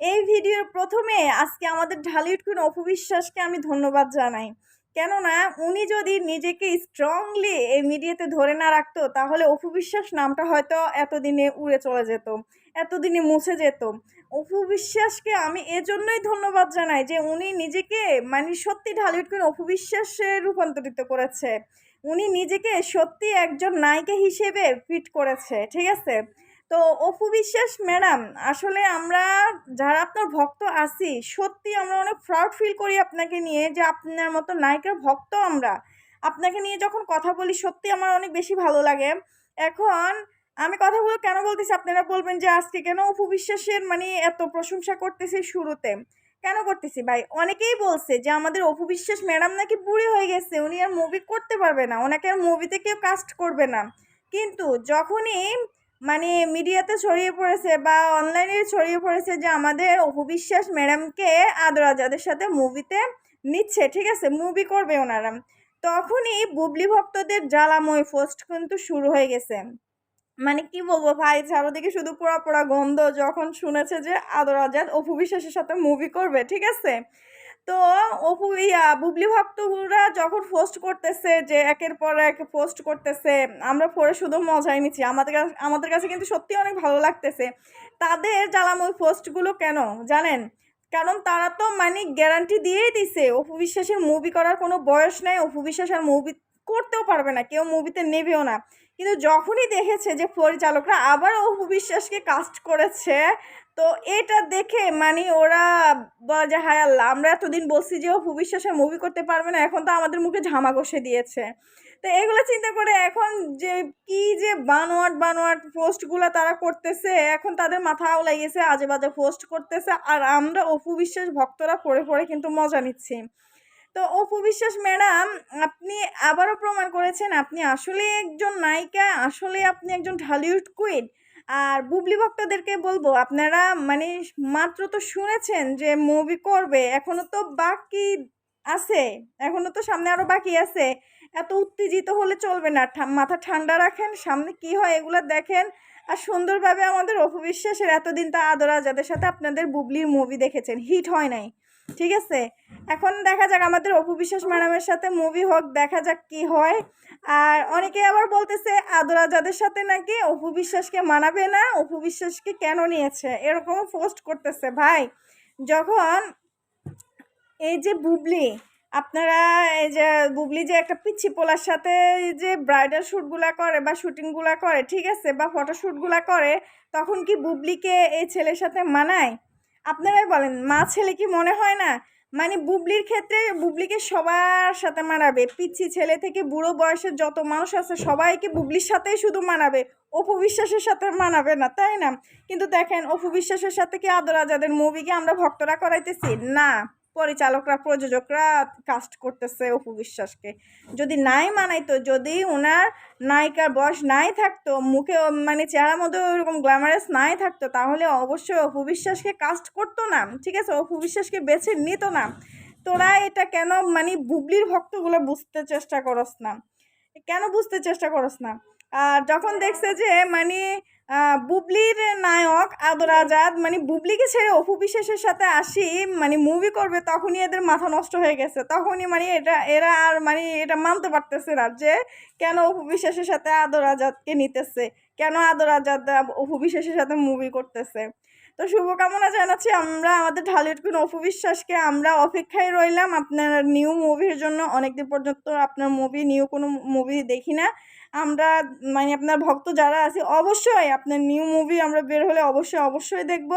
এই ভিডিওর প্রথমে আজকে আমাদের ঢালিউড কুইন অপু বিশ্বাসকে আমি ধন্যবাদ জানাই। কেননা উনি যদি নিজেকে স্ট্রংলি এই মিডিয়াতে ধরে না রাখতো, তাহলে অপু বিশ্বাস নামটা হয়তো এতদিনে উড়ে চলে যেত, এতদিনে মুছে যেত। অপু বিশ্বাসকে আমি এজন্যই ধন্যবাদ জানাই যে উনি নিজেকে মানে সত্যি ঢালিউড কুইন অপু বিশ্বাসে রূপান্তরিত করেছে। উনি নিজেকে সত্যি একজন নায়িকা হিসেবে ফিট করেছে, ঠিক আছে? তো অপু বিশ্বাস, ম্যাডাম, আসলে আমরা যারা আপনার ভক্ত আছি, সত্যি আমরা অনেক প্রাউড ফিল করি আপনাকে নিয়ে যে আপনার মতো নায়িকার ভক্ত আমরা। আপনাকে নিয়ে যখন কথা বলি, সত্যি আমার অনেক বেশি ভালো লাগে। এখন আমি কথাগুলো কেন বলতেছি? আপনারা বলবেন যে আজকে কেন অপু বিশ্বাসের মানে এত প্রশংসা করতেছি শুরুতে? কেন করতেছি ভাই? অনেকেই বলছে যে আমাদের অপু বিশ্বাস ম্যাডাম নাকি বুড়ি হয়ে গেছে, উনি আর মুভি করতে পারবে না। ওনাকে আর মুভিতে কেউ কাস্ট করবে না। কিন্তু যখনই মানে মিডিয়াতে ছড়িয়ে পড়েছে বা অনলাইনে ছড়িয়ে পড়েছে যে আমাদের অপু বিশ্বাস ম্যাডামকে আদরা যাদের সাথে মুভিতে নিচ্ছে। ঠিক আছে মুভি করবে ওনারা। তখনই বুবলি ভক্তদের জ্বালাময় পোস্ট কিন্তু শুরু হয়ে গেছে। মানে কি বলব ভাই, চারোদিকে শুধু পোড়া পোড়া গন্ধ, যখন শুনেছে যে আদর আজাদ অপু বিশ্বাসের সাথে মুভি করবে, ঠিক আছে? তো অপু, ইয়া, বুবলি ভক্তরা যখন পোস্ট করতেছে যে একের পর এক পোস্ট করতেছে, আমরা পরে শুধু মজাই নিচ্ছি। আমাদের কাছে আমাদের কাছে কিন্তু সত্যি অনেক ভালো লাগতেছে। তাদের জ্বালাময় পোস্টগুলো কেন জানেন? কারণ তারা তো মানে গ্যারান্টি দিয়েই দিছে, অপু বিশ্বাসের মুভি করার কোনো বয়স নেই, অপু বিশ্বাস আর মুভি করতেও পারবে না, কেউ মুভিতে নেবেও না। কিন্তু যখনই দেখেছে যে পরিচালকরা আবার অপু বিশ্বাসকে কাস্ট করেছে, তো এটা দেখে মানে ওরা যে, হায় আল্লাহ, আমরা এতদিন বলছি যে অপু বিশ্বাসের মুভি করতে পারবে না, এখন তো আমাদের মুখে ঝামা কষে দিয়েছে। তো এগুলো চিন্তা করে এখন যে কি যে বানোয়াট বানোয়াট পোস্টগুলো তারা করতেছে, এখন তাদের মাথা আওলাই গেছে আজে বাজে পোস্ট করতেছে, আর আমরা অপু বিশ্বাস ভক্তরা পড়ে পড়ে কিন্তু মজা নিচ্ছি। তো অপু বিশ্বাস, ম্যাডাম, আপনি আবারও প্রমাণ করেছেন আপনি আসলে একজন নায়িকা, আসলে আপনি একজন ঢালিউড কুইন। আর বুবলি ভক্তদেরকে বলব, আপনারা মানে মাত্র তো শুনেছেন যে মুভি করবে এখনও তো বাকি আছে এখনও তো সামনে আরও বাকি আছে। এত উত্তেজিত হলে চলবে না মাথা ঠান্ডা রাখেন, সামনে কি হয় এগুলো দেখেন। আর সুন্দরভাবে আমাদের অপবিশ্বাসের এতদিন তা আদরা যাদের সাথে আপনাদের বুবলির মুভি দেখেছেন, হিট হয় নাই। ঠিক আছে? এখন দেখা যাক আমাদের অপু বিশ্বাস ম্যাডামের সাথে মুভি হোক, দেখা যাক কি হয়। আর অনেকে আবার বলতেছে, আদরা যাদের সাথে নাকি অপু বিশ্বাসকে মানাবে না? অপু বিশ্বাসকে কেন নিয়েছে? এরকমও পোস্ট করতেছে ভাই। যখন এই যে বুবলি, আপনারা এই যে বুবলি যে একটা পিচ্ছি পোলার সাথে যে ব্রাইডাল শ্যুটগুলা করে বা শুটিংগুলা করে, ঠিক আছে? বা ফটোশ্যুটগুলা করে, তখন কি বুবলিকে এই ছেলের সাথে মানায়? আপনারাই বলেন, মা ছেলে কি মনে হয় না? মানে বুবলির ক্ষেত্রে বুবলিকে সবার সাথে মানাবে। পিচ্ছি ছেলে থেকে বুড়ো বয়সের যত মানুষ আছে, সবাইকে বুবলির সাথেই শুধু মানাবে। অপু বিশ্বাসের সাথে মানাবে না, তাই না? কিন্তু দেখেন, অপু বিশ্বাসের সাথে কি আদর আজাদের মুভিকে আমরা ভক্তরা করাইতেছি? না। পরিচালকরা, প্রযোজকরা কাস্ট করতেছে অপু বিশ্বাসকে। যদি নাই মানাইতো, যদি ওনার নায়িকার বয়স নাই থাকতো, মুখে মানে চেহারা মধ্যে ওইরকম গ্ল্যামারাস নাই থাকতো, তাহলে অবশ্যই অপু বিশ্বাসকে কাস্ট করতো না। ঠিক আছে? অপু বিশ্বাসকে বেছে নিত না। তোরা এটা কেন মানে বুবলির ভক্তগুলো বুঝতে চেষ্টা করস না। কেন বুঝতে চেষ্টা করস না? আর যখন দেখছে যে মানে বুবলির নায়ক আদর আজাদ মানে বুবলিকে ছেড়ে অপু বিশ্বাসের সাথে আসি মানে মুভি করবে তখনই এদের মাথা নষ্ট হয়ে গেছে। তখনই মানে এটা, এরা আর মানে এটা মানতে পারতেছে না যে, কেন অপু বিশ্বাসের সাথে আদর আজাদকে নিতেছে? কেন আদর আজাদ অপু বিশ্বাসের সাথে মুভি করতেছে? তো শুভকামনা জানাচ্ছি, আমরা আমাদের ঢালিউড কুইন অপু বিশ্বাসকে আমরা অপেক্ষায় রইলাম। আপনার নিউ মুভির জন্য অনেকদিন পর্যন্ত আপনার মুভি, নিউ কোনো মুভি দেখি না। আমরা মানে আপনার ভক্ত যারা আছে, অবশ্যই আপনার নিউ মুভি আমরা বের হলে অবশ্যই অবশ্যই দেখব।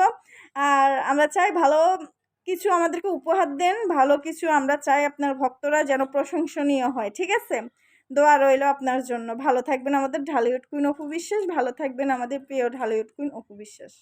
আর আমরা চাই ভালো কিছু আমাদেরকে উপহার দেন, ভালো কিছু আমরা চাই আপনার ভক্তরা যেন প্রশংসনীয় হয়, ঠিক আছে? দোয়া রইল আপনার জন্য। ভালো থাকবেন আমাদের ঢালিউড কুইন অপু বিশ্বাস, ভালো থাকবেন আমাদের প্রিয় ঢালিউড কুইন অপু বিশ্বাস।